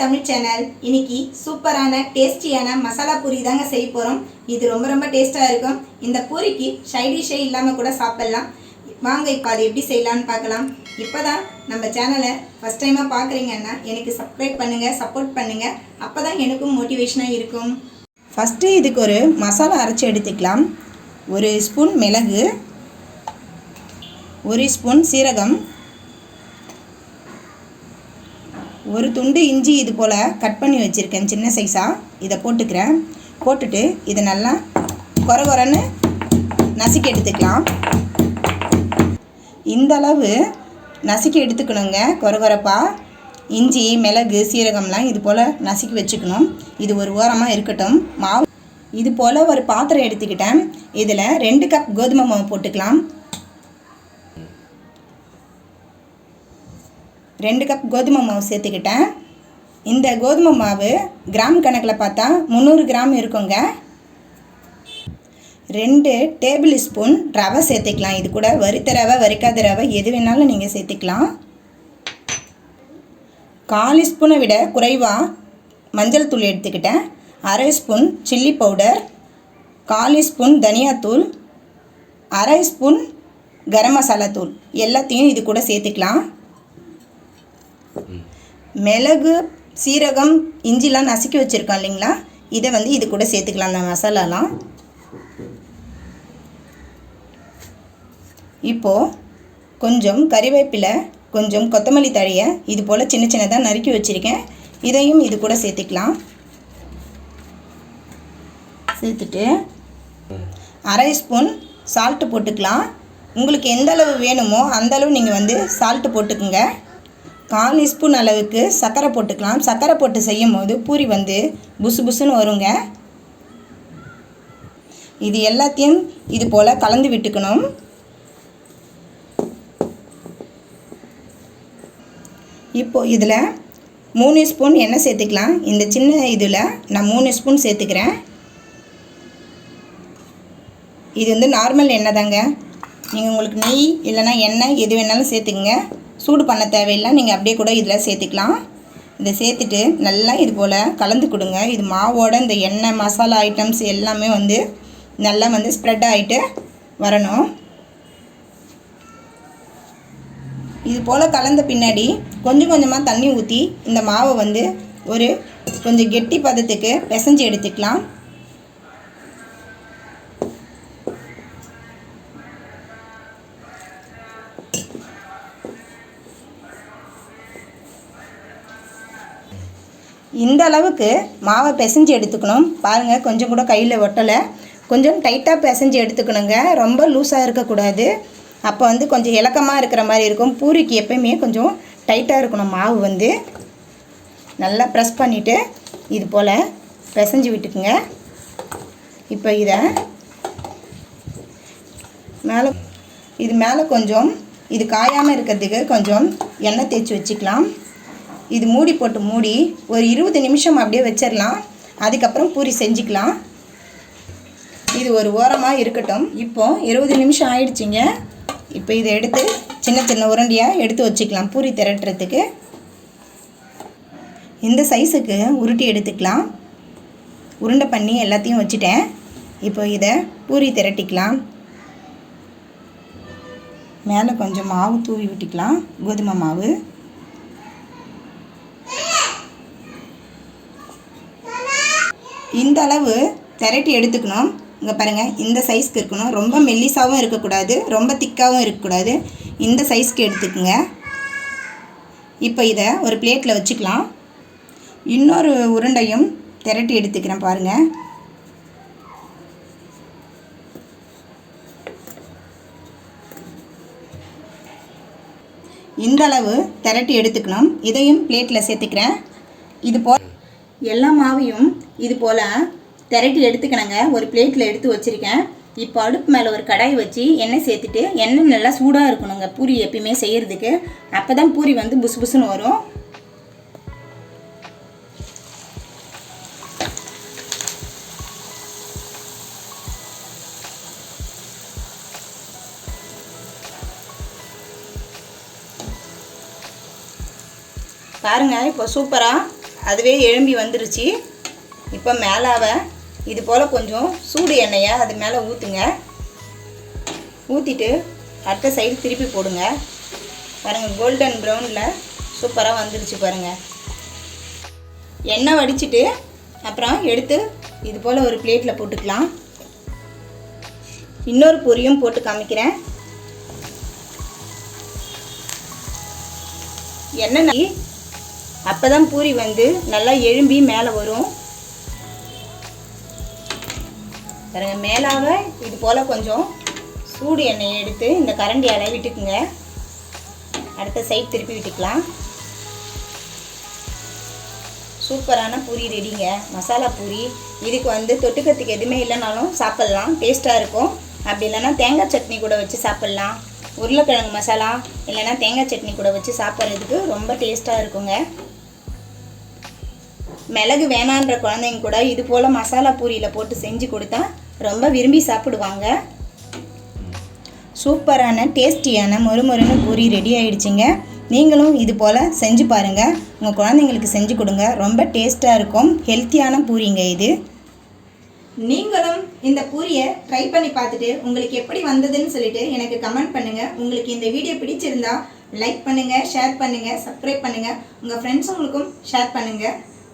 Tamil channel இன்னைக்கு சூப்பரான டேஸ்டியான மசாலா பூரி தாங்க செய்ய போகிறோம் இது ரொம்ப ரொம்ப டேஸ்ட்டாக இருக்கும். இந்த பூரிக்கு சைடிஷே இல்லாமல் கூட சாப்பிட்லாம். வாங்க இப்போ அது எப்படி செய்யலாம்னு பார்க்கலாம். இப்போ தான் நம்ம சேனலை ஃபஸ்ட் டைமாக பார்க்குறீங்கன்னா எனக்கு சப்ஸ்கிரைப் பண்ணுங்கள் சப்போர்ட் பண்ணுங்கள் அப்போ தான் எனக்கும் மோட்டிவேஷனாக இருக்கும். ஃபஸ்ட்டு இதுக்கு ஒரு மசாலா அரைச்சி எடுத்துக்கலாம். ஒரு ஸ்பூன் மிளகு ஒரு ஸ்பூன் சீரகம் ஒரு துண்டு இஞ்சி இது போல் கட் பண்ணி வச்சுருக்கேன் சின்ன சைஸாக இதை போட்டுக்கிறேன். போட்டுட்டு இதை நல்லா கொர கொரன்னு நசுக்கி எடுத்துக்கலாம். இந்த அளவு நசுக்கி எடுத்துக்கணுங்க கொர கொரப்பா. இஞ்சி மிளகு சீரகம்லாம் இது போல் நசுக்கி வச்சுக்கணும். இது ஒரு ஓரமாக இருக்கட்டும். மாவு இது போல் ஒரு பாத்திரம் எடுத்துக்கிட்டேன். இதில் ரெண்டு கப் கோதுமை மாவு போட்டுக்கலாம். ரெண்டு கப் கோதுமை மாவு சேர்த்துக்கிட்டேன். இந்த கோதுமை மாவு கிராம் கணக்கில் பார்த்தா முந்நூறு கிராம் இருக்குங்க. ரெண்டு டேபிள் ஸ்பூன் ரவை சேர்த்துக்கலாம். இது கூட வறுத்த ரவை வறுக்காத ரவை எது வேணாலும் நீங்கள் சேர்த்துக்கலாம். கால் ஸ்பூனை விட குறைவாக மஞ்சள் தூள் எடுத்துக்கிட்டேன். அரை ஸ்பூன் சில்லி பவுடர் கால் ஸ்பூன் தனியாத்தூள் அரை ஸ்பூன் கரம் மசாலா தூள். எல்லாத்தையும் இது கூட சேர்த்துக்கலாம். மிளகு சீரகம் இஞ்சிலாம் நசுக்கி வச்சுருக்கோம் இல்லைங்களா? இதை வந்து இது கூட சேர்த்துக்கலாம் அந்த மசாலாலாம். இப்போது கொஞ்சம் கறிவேப்பிலை கொஞ்சம் கொத்தமல்லி தழையை இது போல் சின்ன சின்னதாக நறுக்கி வச்சுருக்கேன். இதையும் இது கூட சேர்த்துக்கலாம். சேர்த்துட்டு அரை ஸ்பூன் சால்ட்டு போட்டுக்கலாம். உங்களுக்கு எந்த அளவு வேணுமோ அந்த அளவு நீங்கள் வந்து சால்ட்டு போட்டுக்குங்க. கால் ஸ்பூன் அளவுக்கு சர்க்கரை போட்டுக்கலாம். சர்க்கரை போட்டு செய்யும் போது பூரி வந்து புசு புசுன்னு வருங்க. இது எல்லாத்தையும் இது போல் கலந்து விட்டுக்கணும். இப்போது இதில் மூணு ஸ்பூன் எண்ணெய் சேர்த்துக்கலாம். இந்த சின்ன இதில் நான் மூணு ஸ்பூன் சேர்த்துக்கிறேன். இது வந்து நார்மல் எண்ணெய் தாங்க. நீங்கள் உங்களுக்கு நெய் இல்லைன்னா எண்ணெய் எது வேணாலும் சேர்த்துக்குங்க. சூடு பண்ண தேவையில்லை நீங்கள் அப்படியே கூட இதில் சேர்த்துக்கலாம். இதை சேர்த்துட்டு நல்லா இது போல் கலந்து கொடுங்க. இது மாவோட இந்த எண்ணெய் மசாலா ஐட்டம்ஸ் எல்லாமே வந்து நல்லா வந்து ஸ்ப்ரெட் ஆகிட்டு வரணும். இது போல் கலந்த பின்னாடி கொஞ்சம் கொஞ்சமாக தண்ணி ஊற்றி இந்த மாவை வந்து ஒரு கொஞ்சம் கெட்டி பதத்துக்கு பிசைஞ்சு எடுத்துக்கலாம். இந்த அளவுக்கு மாவை பிசைஞ்சு எடுத்துக்கணும். பாருங்கள் கொஞ்சம் கூட கையில் ஒட்டலை. கொஞ்சம் டைட்டாக பிசைஞ்சு எடுத்துக்கணுங்க. ரொம்ப லூஸாக இருக்கக்கூடாது. அப்போ வந்து கொஞ்சம் இலக்கமாக இருக்கிற மாதிரி இருக்கும். பூரிக்கு எப்பயுமே கொஞ்சம் டைட்டாக இருக்கணும் மாவு வந்து. நல்லா ப்ரெஸ் பண்ணிவிட்டு இது போல் பிசைஞ்சு விட்டுக்குங்க. இப்போ இதை மேலே இது மேலே கொஞ்சம் இது காயாமல் இருக்கிறதுக்கு கொஞ்சம் எண்ணெய் தேய்ச்சி வச்சுக்கலாம். இது மூடி போட்டு மூடி ஒரு இருபது நிமிஷம் அப்படியே வச்சிடலாம் அதுக்கப்புறம் பூரி செஞ்சுக்கலாம். இது ஒரு ஓரமாக இருக்கட்டும். இப்போ இருபது நிமிஷம் ஆயிடுச்சிங்க. இப்போ இதை எடுத்து சின்ன சின்ன உருண்டையாக எடுத்து வச்சுக்கலாம் பூரி திரட்டுறதுக்கு. இந்த சைஸுக்கு உருட்டி எடுத்துக்கலாம். உருண்டை பண்ணி எல்லாத்தையும் வச்சுட்டேன். இப்போ இதை பூரி திரட்டிக்கலாம். மேலே கொஞ்சம் மாவு தூவி விட்டுக்கலாம். கோதுமை மாவு. இந்த அளவு திரட்டி எடுத்துக்கணும். இங்கே பாருங்கள் இந்த சைஸ்க்கு இருக்கணும். ரொம்ப மெல்லிசாகவும் இருக்கக்கூடாது ரொம்ப திக்காகவும் இருக்கக்கூடாது. இந்த சைஸ்க்கு எடுத்துக்கோங்க. இப்போ இதை ஒரு பிளேட்டில் வச்சுக்கலாம். இன்னொரு உருண்டையும் திரட்டி எடுத்துக்கிறேன் பாருங்கள் இந்த அளவு திரட்டி எடுத்துக்கணும். இதையும் பிளேட்டில் சேர்த்துக்கிறேன். இது போ எல்லா மாவையும் இது போல் திரட்டி எடுத்துக்கணுங்க. ஒரு பிளேட்டில் எடுத்து வச்சுருக்கேன். இப்போ அடுப்பு மேலே ஒரு கடாய் வச்சு எண்ணெய் சேர்த்துட்டு எண்ணெய் நல்லா சூடாக இருக்கணுங்க. பூரி எப்பயுமே செய்கிறதுக்கு அப்போ தான் பூரி வந்து புசு புசுன்னு வரும். பாருங்கள் இப்போ சூப்பராக அதுவே எழும்பி வந்துருச்சு. இப்போ மேலாவை இது போல் கொஞ்சம் சூடு எண்ணெயை அது மேலே ஊற்றுங்க ஊற்றிட்டு அடுத்த சைடு திருப்பி போடுங்க. பாருங்கள் கோல்டன் ப்ரௌனில் சூப்பராக வந்துருச்சு பாருங்கள் எண்ணெய் வடிச்சிட்டு அப்புறம் எடுத்து இது போல் ஒரு பிளேட்டில் போட்டுக்கலாம். இன்னொரு பொரியும் போட்டு காமிக்கிறேன். எண்ணெய் அப்போ தான் பூரி வந்து நல்லா எழும்பி மேலே வரும். பாருங்க மேலாக இது போல் கொஞ்சம் சூடு எண்ணெயை எடுத்து இந்த கரண்டியால் விட்டுக்குங்க. அடுத்த சைட் திருப்பி விட்டுக்கலாம். சூப்பரான பூரி ரெடிங்க. மசாலா பூரி. இதுக்கு வந்து தொட்டுக்கிறதுக்கு எதுவுமே இல்லைனாலும் சாப்பிட்லாம். டேஸ்ட்டாக இருக்கும். அப்படி இல்லைன்னா தேங்காய் சட்னி கூட வச்சு சாப்பிட்லாம். உருளைக்கிழங்கு மசாலா இல்லைன்னா தேங்காய் சட்னி கூட வச்சு சாப்பிட்றதுக்கு ரொம்ப டேஸ்ட்டாக இருக்குங்க. மிளகு வேணான்ற குழந்தைங்க கூட இது போல் மசாலா பூரியில் போட்டு செஞ்சு கொடுத்தா ரொம்ப விரும்பி சாப்பிடுவாங்க. சூப்பரான டேஸ்டியான மொறுமொறுன்னு பூரி ரெடி ஆகிடுச்சிங்க நீங்களும் இது போல் செஞ்சு பாருங்கள் உங்கள் குழந்தைங்களுக்கு செஞ்சு கொடுங்க. ரொம்ப டேஸ்ட்டாக இருக்கும். ஹெல்த்தியான பூரிங்க இது. நீங்களும் இந்த பூரியை ட்ரை பண்ணி பார்த்துட்டு உங்களுக்கு எப்படி வந்ததுன்னு சொல்லிட்டு எனக்கு கமெண்ட் பண்ணுங்கள் உங்களுக்கு இந்த வீடியோ பிடிச்சிருந்தா லைக் பண்ணுங்கள் ஷேர் பண்ணுங்கள் சப்ஸ்கிரைப் பண்ணுங்கள் உங்கள் ஃப்ரெண்ட்ஸுங்களுக்கும் ஷேர் பண்ணுங்கள்